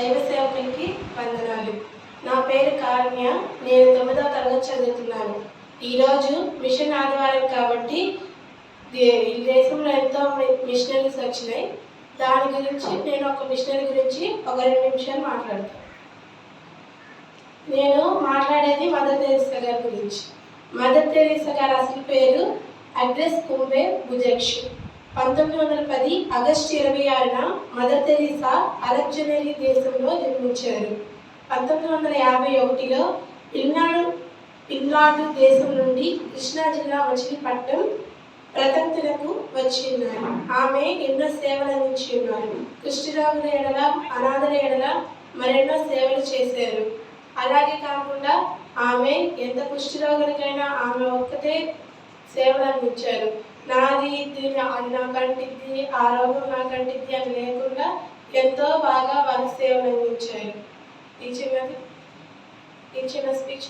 దైవ సేవకులకి వందనాలు. నా పేరు కారుణ్య నేను తొమ్మిదవ తరగతి చదువుతున్నాను. ఈరోజు మిషన్ ఆదివారం కాబట్టి ఈ దేశంలో ఎంతో మి- మిషనరీస్ వచ్చినాయి. దాని గురించి నేను ఒక మిషనరీ గురించి ఒక రెండు నిమిషాలు మాట్లాడతాను నేను మాట్లాడేది మదర్ తెరీసా గారి గురించి. మదర్ తెరీసా గారి అసలు పేరు అడ్రస్ కుంబే భుజక్ష్. పంతొమ్మిది వందల పది ఆగస్టు ఇరవై ఆరున మదర్ తెరీసా అలెగ్జనరీ దేశంలో జన్మించారు. పంతొమ్మిది వందల యాభై ఒకటిలో ఇల్నాడు ఇంగ్లాండ్ దేశం నుండి కృష్ణా జిల్లా మచిలీపట్నం ప్రతంతులకు వచ్చి ఉన్నారు. ఆమె ఎన్నో సేవలు అందించి ఉన్నారు. కుష్ఠరోగుల ఎడల అనాథల ఎడల మరెన్నో సేవలు చేశారు. అలాగే కాకుండా ఆమె ఎంత కుష్ఠరోగులకైనా ఆమె ఒక్కతే సేవలు అందించారు. నాది ఇది నా- అది నాకు ఆ రోగం నాకు అని లేకుండా ఎంతో బాగా వారి సేవలు అందించారు ఈ చిన్నది ఈ చిన్న స్పీచ్